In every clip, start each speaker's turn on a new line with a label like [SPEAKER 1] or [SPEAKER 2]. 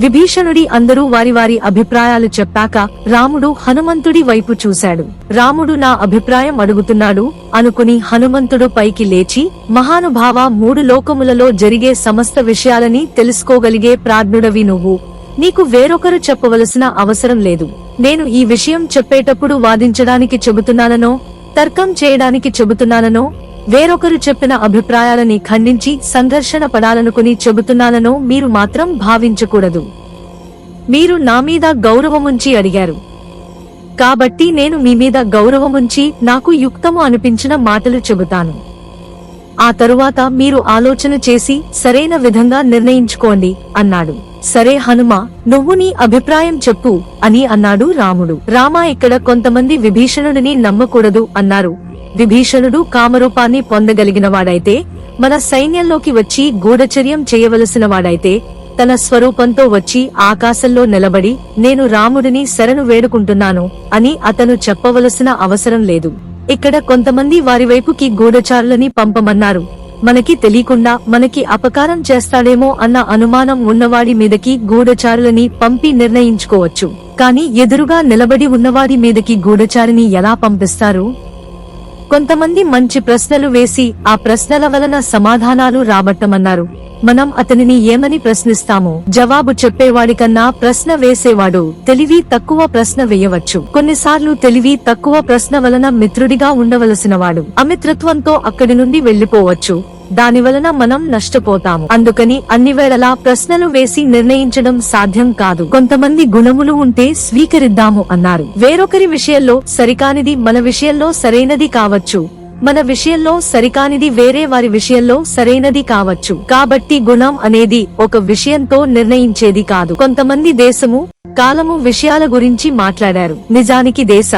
[SPEAKER 1] విభీషణుడి అందరూ వారి వారి అభిప్రాయాలు చెప్పాక రాముడు హనుమంతుడి వైపు చూశాడు. రాముడు నా అభిప్రాయం అడుగుతున్నాడు అనుకుని హనుమంతుడు పైకి లేచి మహానుభావ మూడు లోకములలో జరిగే సమస్త విషయాలని తెలుసుకోగలిగే ప్రాజ్ఞుడవి నువ్వు. నీకు వేరొకరు చెప్పవలసిన అవసరం లేదు. నేను ఈ విషయం చెప్పేటప్పుడు వాదించడానికి చెబుతున్నాననో తర్కం చేయడానికి చెబుతున్నాననో వేరొకరు చెప్పిన అభిప్రాయాలని ఖండించి సంఘర్షణ పడాలనుకుని చెబుతున్నాననో మీరు మాత్రం భావించకూడదు. మీరు నా మీద గౌరవముంచి అడిగారు. కాబట్టి నేను మీ మీద గౌరవముంచి నాకు యుక్తము అనిపించిన మాటలు చెబుతాను. ఆ తరువాత మీరు ఆలోచన చేసి సరైన విధంగా నిర్ణయించుకోండి అన్నాడు. సరే హనుమ నువ్వు నీ అభిప్రాయం చెప్పు అని అన్నాడు రాముడు. రామ ఇక్కడ కొంతమంది విభీషణుడిని నమ్మకూడదు అన్నారు. విభీషణుడు కామరూపాన్ని పొందగలిగిన వాడైతే మన సైన్యంలోకి వచ్చి గూఢచర్యం చేయవలసిన వాడైతే తన స్వరూపంతో వచ్చి ఆకాశంలో నిలబడి నేను రాముడిని శరణు వేడుకుంటున్నాను అని అతను చెప్పవలసిన అవసరం లేదు. ఇక్కడ కొంతమంది వారి వైపుకి గూఢచారులని పంపమన్నారు. మనకి తెలియకుండా మనకి అపకారం చేస్తాడేమో అన్న అనుమానం ఉన్నవాడి మీదకి గూఢచారులని పంపి నిర్ణయించుకోవచ్చు. కాని ఎదురుగా నిలబడి ఉన్నవాడి మీదకి గూఢచారిని ఎలా పంపిస్తారు? కొంతమంది మంచి ప్రశ్నలు వేసి ఆ ప్రశ్నల వలన సమాధానాలు రాబట్టమన్నారు. మనం అతనిని ఏమని ప్రశ్నిస్తాము? జవాబు చెప్పేవాడికన్నా ప్రశ్న వేసేవాడు తెలివి తక్కువ ప్రశ్న వేయవచ్చు. కొన్నిసార్లు తెలివి తక్కువ ప్రశ్న వలన మిత్రుడిగా ఉండవలసిన వాడు అమిత్రత్వంతో అక్కడి నుండి వెళ్ళిపోవచ్చు దాని వలన మనం నష్టపోతాము. అందుకని అన్ని వేళలా ప్రశ్నలు వేసి నిర్ణయించడం సాధ్యం కాదు. కొంతమంది గుణములు ఉంటే స్వీకరిద్దాము అన్నారు. వేరొకరి విషయంలో సరికానిది మన విషయంలో సరైనది కావచ్చు. మన విషయంలో సరికానిది వేరే వారి విషయంలో సరైనది కావచ్చు. కాబట్టి గుణం అనేది ఒక విషయంతో నిర్ణయించేది కాదు. కొంతమంది దేశము కాలము విషయాల గురించి మాట్లాడారు. నిజానికి దేశ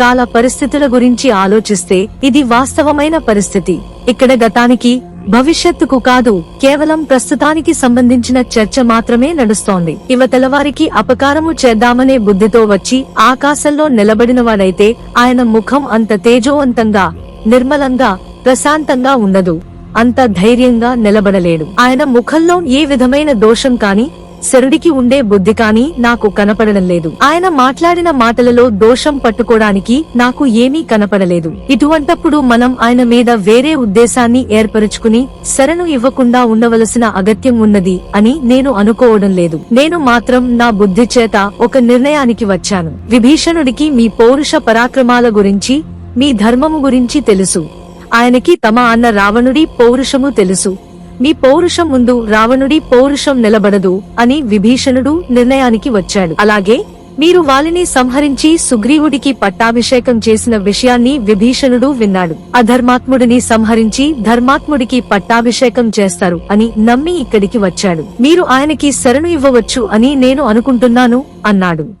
[SPEAKER 1] కాల పరిస్థితుల గురించి ఆలోచిస్తే ఇది వాస్తవమైన పరిస్థితి. ఇక్కడ గతానికి భవిష్యత్తుకు కాదు కేవలం ప్రస్తుతానికి సంబంధించిన చర్చ మాత్రమే నడుస్తోంది. యువతల వారికి అపకారము చేద్దామనే బుద్ధితో వచ్చి ఆకాశంలో నిలబడినవాడైతే ఆయన ముఖం అంత తేజోవంతంగా నిర్మలంగా ప్రశాంతంగా ఉండదు. అంత ధైర్యంగా నిలబడలేడు. ఆయన ముఖంలో ఏ విధమైన దోషం కాని శరుడికి ఉండే బుద్ధి కాని నాకు కనపడడం లేదు. ఆయన మాట్లాడిన మాటలలో దోషం పట్టుకోవడానికి నాకు ఏమీ కనపడలేదు. ఇటువంటప్పుడు మనం ఆయన మీద వేరే ఉద్దేశాన్ని ఏర్పరుచుకుని శరణు ఇవ్వకుండా ఉండవలసిన అగత్యం ఉన్నది అని నేను అనుకోవడం లేదు. నేను మాత్రం నా బుద్ధి చేత ఒక నిర్ణయానికి వచ్చాను. విభీషణుడికి మీ పౌరుష పరాక్రమాల గురించి మీ ధర్మము గురించి తెలుసు. ఆయనకి తమ అన్న రావణుడి పౌరుషము తెలుసు. మీ పౌరుషం ముందు రావణుడి పౌరుషం నిలబడదు అని విభీషణుడు నిర్ణయానికి వచ్చాడు. అలాగే మీరు వాలిని సంహరించి సుగ్రీవుడికి పట్టాభిషేకం చేసిన విషయాన్ని విభీషణుడు విన్నాడు. అధర్మాత్ముడిని సంహరించి ధర్మాత్ముడికి పట్టాభిషేకం చేస్తారు అని నమ్మి ఇక్కడికి వచ్చాడు. మీరు ఆయనకి శరణు ఇవ్వవచ్చు అని నేను అనుకుంటున్నాను అన్నాడు.